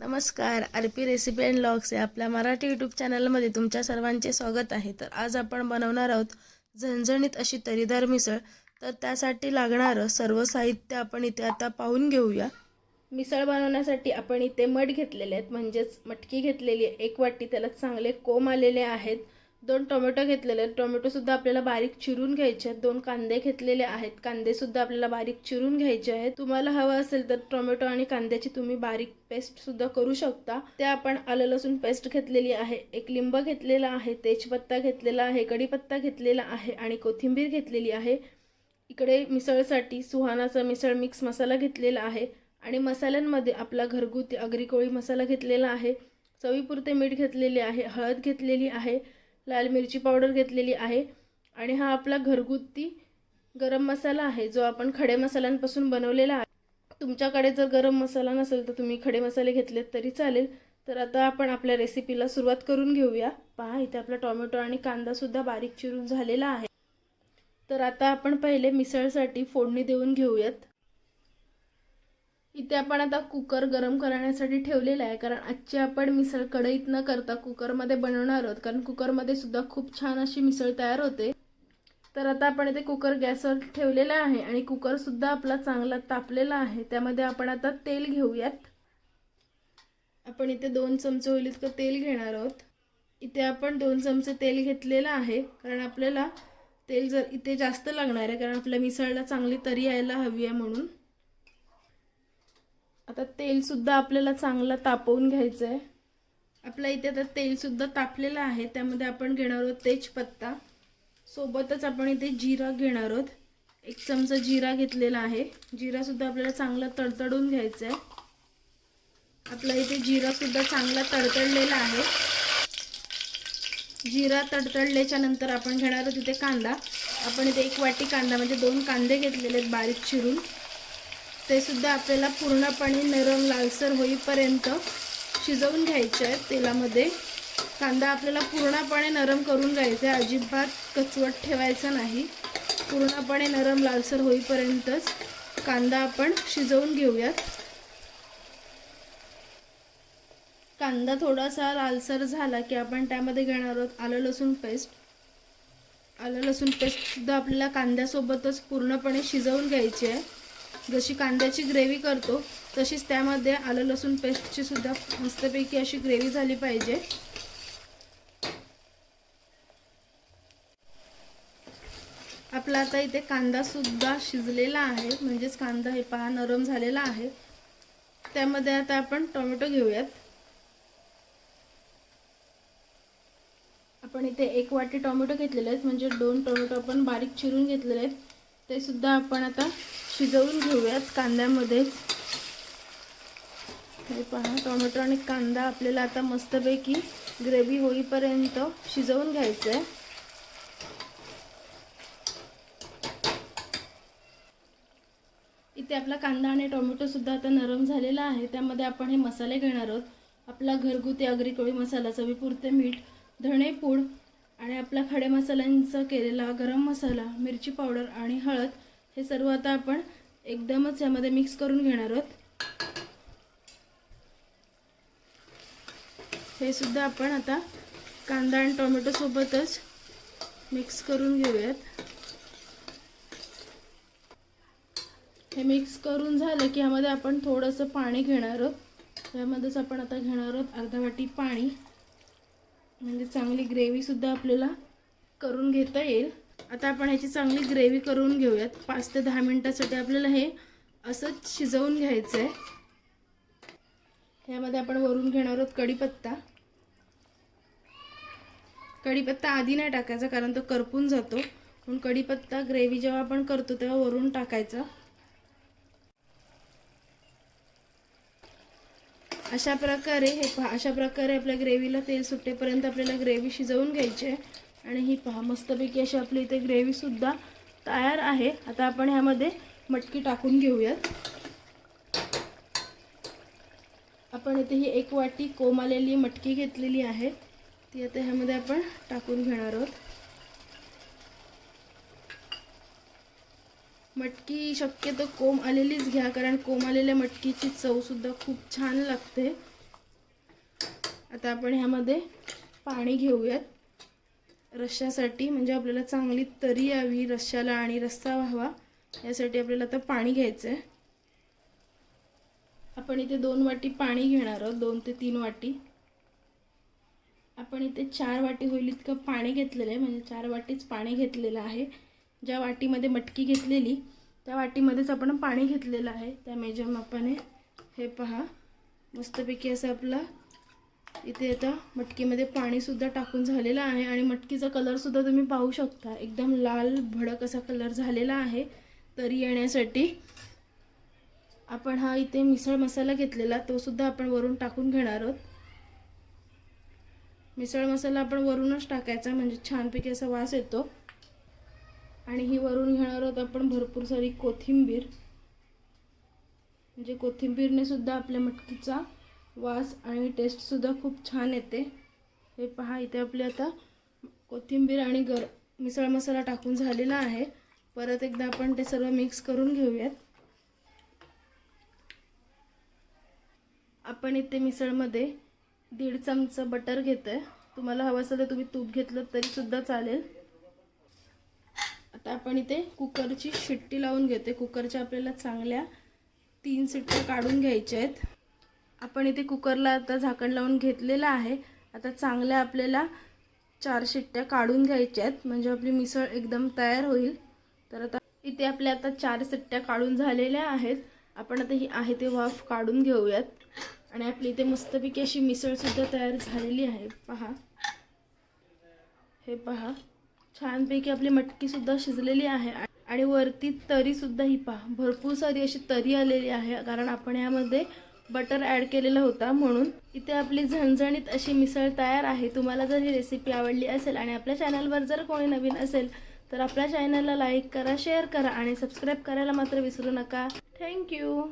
नमस्कार R P recipe and logs या आपल्या मराठी यूट्यूब चॅनलमध्ये तुमच्या सर्वांचे स्वागत आहे. तर आज आपण बनवणार आहोत झणझणीत अशी तरीदार मिसळ. तर त्यासाठी लागणारं सर्व साहित्य आपण इथे आता पाहून घेऊया. मिसळ बनवण्यासाठी आपण इथे मठ घेतलेले आहेत. म्हणजेच मटकी घेतलेली आहे. एक वाटी त्याला चांगले कोंब आलेले आहेत. दोन टोमॅटो घेतलेले आहेत. टोमॅटोसुद्धा आपल्याला बारीक चिरून घ्यायचे आहेत. दोन कांदे घेतलेले आहेत. कांदेसुद्धा आपल्याला बारीक चिरून घ्यायचे आहेत. तुम्हाला हवं असेल तर टोमॅटो आणि कांद्याची तुम्ही बारीक पेस्टसुद्धा करू शकता. ते आपण आलं लसूण पेस्ट घेतलेली आहे. एक लिंब घेतलेला आहे. तेजपत्ता घेतलेला आहे. कढीपत्ता घेतलेला आहे. आणि कोथिंबीर घेतलेली आहे. इकडे मिसळसाठी सुहानाचा मिसळ मिक्स मसाला घेतलेला आहे. आणि मसाल्यांमध्ये आपला घरगुती अग्रिकोळी कोळी मसाला घेतलेला आहे. चवीपुरते मीठ घेतलेले आहे. हळद घेतलेली आहे. लाल मिरची पावडर घेतलेली आहे. आणि हा आपला घरगुती गरम मसाला आहे जो आपण खडे मसाल्यांपासून बनवलेला आहे. तुमच्याकडे जर गरम मसाला नसेल तर तुम्ही खडे मसाले घेतलेत तरी चालेल. तर आता आपण आपल्या रेसिपीला सुरुवात करून घेऊया. पहा इथे आपला टोमॅटो आणि कांदासुद्धा बारीक चिरून झालेला आहे. तर आता आपण पहिले मिसळसाठी फोडणी देऊन घेऊयात. इथे आपण आता कुकर गरम करण्यासाठी ठेवलेला आहे कारण आजची आपण मिसळ कढईत न करता कुकरमध्ये बनवणार आहोत. कारण कुकरमध्ये सुद्धा खूप छान अशी मिसळ तयार होते. तर आता आपण इथे कुकर गॅसवर ठेवलेला आहे आणि कुकरसुद्धा आपला चांगला तापलेला आहे. त्यामध्ये आपण आता तेल घेऊयात. आपण इथे दोन चमचे होईल इतकं तेल घेणार आहोत. इथे आपण दोन चमचे तेल घेतलेलं आहे कारण आपल्याला तेल जर इथे जास्त लागणार आहे कारण आपल्या मिसळला चांगली तरी यायला हवी आहे म्हणून. आता तेलसुद्धा आपल्याला चांगलं तापवून घ्यायचं आहे आपल्या इथे आता तेलसुद्धा तापलेलं आहे त्यामध्ये आपण घेणार आहोत तेजपत्ता. सोबतच आपण इथे जिरा घेणार आहोत. एक चमचा जिरा घेतलेला आहे. जिरासुद्धा आपल्याला चांगला तडतडून घ्यायचा आहे आपला इथे जिरासुद्धा चांगला तडतडलेला आहे. जिरा तडतडल्याच्या नंतर आपण घेणार आहोत इथे कांदा. आपण इथे एक वाटी कांदा म्हणजे दोन कांदे घेतलेले आहेत बारीक चिरून. ते सुद्धा आपल्याला पूर्णपणे नरम लालसर होईपर्यंत शिजवून घ्यायचे आहेत तेलामध्ये. कांदा आपल्याला पूर्णपणे नरम करून घ्यायचा आहे. अजिबात कचवट ठेवायचा नाही. पूर्णपणे नरम लालसर होईपर्यंतच कांदा आपण शिजवून घेऊयात. कांदा थोडासा लालसर झाला की आपण त्यामध्ये घेणार आहोत आलं लसूण पेस्ट. आलं लसूण पेस्टसुद्धा आपल्याला कांद्यासोबतच पूर्णपणे शिजवून घ्यायची आहे. जशी कांद्याची ग्रेव्ही करतो तशीच त्यामध्ये आलं लसूण पेस्टची सुद्धा मस्तपैकी अशी ग्रेव्ही झाली पाहिजे. आपला आता इथे कांदा सुद्धा शिजलेला आहे म्हणजेच कांदा हे पहा नरम झालेला आहे. त्यामध्ये आता आपण टोमॅटो घेऊयात. आपण इथे एक वाटी टोमॅटो घेतलेले आहेत म्हणजे दोन टोमॅटो आपण बारीक चिरून घेतलेले आहेत. ते सुद्धा आपण आता शिजवून घेऊयात कांद्यामध्येच. हे पहा टोमॅटो आणि कांदा आपल्याला आता मस्तपैकी ग्रेव्ही होईपर्यंत शिजवून घ्यायचं आहे इथे आपला कांदा आणि टोमॅटो सुद्धा आता नरम झालेला आहे. त्यामध्ये आपण हे मसाले घेणार आहोत. आपला घरगुती आगरी कोळी मसाला चवीपुरते मीठ धणे पूड आणि आपला खडे मसाल्यांचा केलेला गरम मसाला मिरची पावडर आणि हळद हे सर्व आता आपण एकदमच यामध्ये मिक्स करून घेणार आहोत. हे सुद्धा आपण आता कांदा आणि टोमॅटोसोबतच मिक्स करून घेऊयात. हे मिक्स करून झालं की यामध्ये आपण थोडंसं पाणी घेणार आहोत. त्यामध्येच आपण आता घेणार आहोत अर्धा वाटी पाणी. म्हणजे चांगली ग्रेव्हीसुद्धा आपल्याला करून घेता येईल. आता आपण ह्याची चांगली ग्रेव्ही करून घेऊयात. पाच ते दहा मिनटासाठी आपल्याला हे असंच शिजवून घ्यायचं आहे ह्यामध्ये आपण वरून घेणार आहोत कढीपत्ता. कढीपत्ता आधी नाही टाकायचा कारण तो करपून जातो. म्हणून कढीपत्ता ग्रेव्ही जेव्हा आपण करतो तेव्हा वरून टाकायचा. अशा प्रकारे हे अशा प्रकारे आपल्या ग्रेव्हीला तेल सुटेपर्यंत आपल्याला ग्रेव्ही शिजवून घ्यायची आहे. आणि ही पहा मस्तपैकी अशी आपली इथे ग्रेव्हीसुद्धा तयार आहे. आता आपण ह्यामध्ये मटकी टाकून घेऊयात. आपण इथे ही एक वाटी कोम आलेली मटकी घेतलेली आहे. ती आता ह्यामध्ये आपण टाकून घेणार आहोत. मटकी शक्यतो कोंब आलेलीच घ्या कारण कोम आलेल्या मटकीची चवसुद्धा खूप छान लागते. आता आपण ह्यामध्ये पाणी घेऊयात. रश्श्यासाठी म्हणजे आपल्याला चांगली तरी यावी रश्श्याला आणि रस्सा व्हावा यासाठी आपल्याला आता पाणी घ्यायचं आहे आपण इथे दोन वाटी पाणी घेणार आहोत दोन ते तीन वाटी. आपण इथे चार वाटी होईल इतकं पाणी घेतलेलं आहे म्हणजे चार वाटीच पाणी घेतलेलं आहे. ज्या वाटीमध्ये मटकी घेतलेली त्या वाटीमध्येच आपण पाणी घेतलेलं आहे. त्या मेजर मापाने हे पहा. मस्तपैकी असं आपलं इथे आता मटकीमध्ये पाणीसुद्धा टाकून झालेलं आहे आणि मटकीचा कलरसुद्धा तुम्ही पाहू शकता. एकदम लाल भडक असा कलर झालेला आहे. तरी येण्यासाठी आपण हा इथे मिसळ मसाला घेतलेला तो सुद्धा आपण वरून टाकून घेणार आहोत. मिसळ मसाला आपण वरूनच टाकायचा म्हणजे छानपैकी असा वास येतो. आणि ही वरून घेणार आहोत आपण भरपूर सारी कोथिंबीर. म्हणजे कोथिंबीरने सुद्धा आपल्या मटकीचा वास आणि टेस्टसुद्धा खूप छान येते. हे पहा इथे आपली आता कोथिंबीर आणि गर मिसळ मसाला टाकून झालेला आहे. परत एकदा आपण ते सर्व मिक्स करून घेऊयात. आपण इथे मिसळमध्ये दीड चमचा बटर घेतो आहे तुम्हाला हवं असेल तर तुम्ही तूप घेतलं तरीसुद्धा चालेल. आता आपण इथे कुकरची शिट्टी लावून घेते कुकरच्या आपल्याला चांगल्या तीन सिट्ट्या काढून घ्यायच्या आहेत. आपण इथे कुकरला आता झाकण लावून घेतलेलं आहे. आता चांगल्या आपल्याला चार शिट्ट्या काढून घ्यायच्या आहेत. म्हणजे आपली मिसळ एकदम तयार होईल. तर आता इथे आपल्या आता चार शिट्ट्या काढून झालेल्या आहेत. आपण आता ही आहे ते वाफ काढून घेऊयात. आणि आपली इथे मस्तपैकी अशी मिसळसुद्धा तयार झालेली आहे. पहा. हे पहा. छानपैकी आपली मटकीसुद्धा शिजलेली आहे. आणि वरती तरीसुद्धा ही पहा. भरपूर सारी अशी तरी आलेली आहे. कारण आपण यामध्ये बटर ॲड केलेला होता म्हणून इथे आपली झणझणीत अशी मिसळ तयार आहे. तुम्हाला जर ही रेसिपी आवडली असेल आणि आपल्या चॅनलवर जर कोणी नवीन असेल तर आपल्या चॅनलला लाईक करा शेअर करा आणि सबस्क्राईब करायला मात्र विसरू नका. थँक्यू